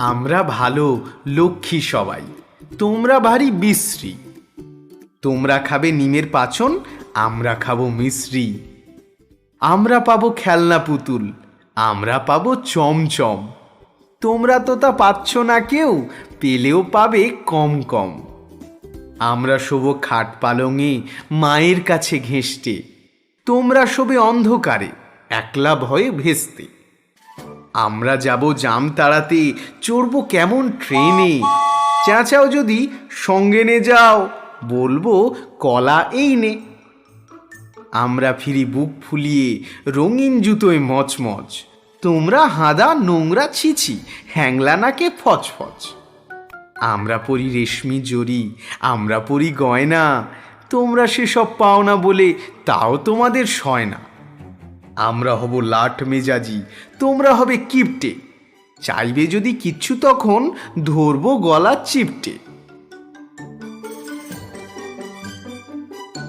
আমরা ভালো লক্ষ্মী সবাই। তোমরা ভারী বিশ্রী। তোমরা খাবে নিমের পাচন, আমরা খাব মিশ্রি। আমরা পাবো খেলনা পুতুল, আমরা পাবো চমচম। তোমরা তো তা পাচ্ছ না কেউ, পেলেও পাবে কম কম। আমরা শোবো খাট পালঙে, মায়ের কাছে ঘেঁষতে তোমরা শোবে অন্ধকারে, একলা ভয়ে ভেস্তে। আমরা যাব জাম তাড়াতে। চড়বো কেমন ট্রেনে? চেঁচাও যদি, সঙ্গে নে যাও। বলব, কলা এই নে। আমরা ফিরি বুক ফুলিয়ে, রঙিন জুতোয় মচমচ। তোমরা হাদা নোংরা ছিছি, হ্যাংলা নাকে ফচফচ। আমরা পরি রেশমি জরি, আমরা পরি গয়না। তোমরা সেসব পাও না বলে, তাও তোমাদের সয় না আমরা হব লাট মেজাজি তোমরা হবে কিপটে। চাইবে যদি কিচ্ছু তখন ধরবো গলা চিপটে।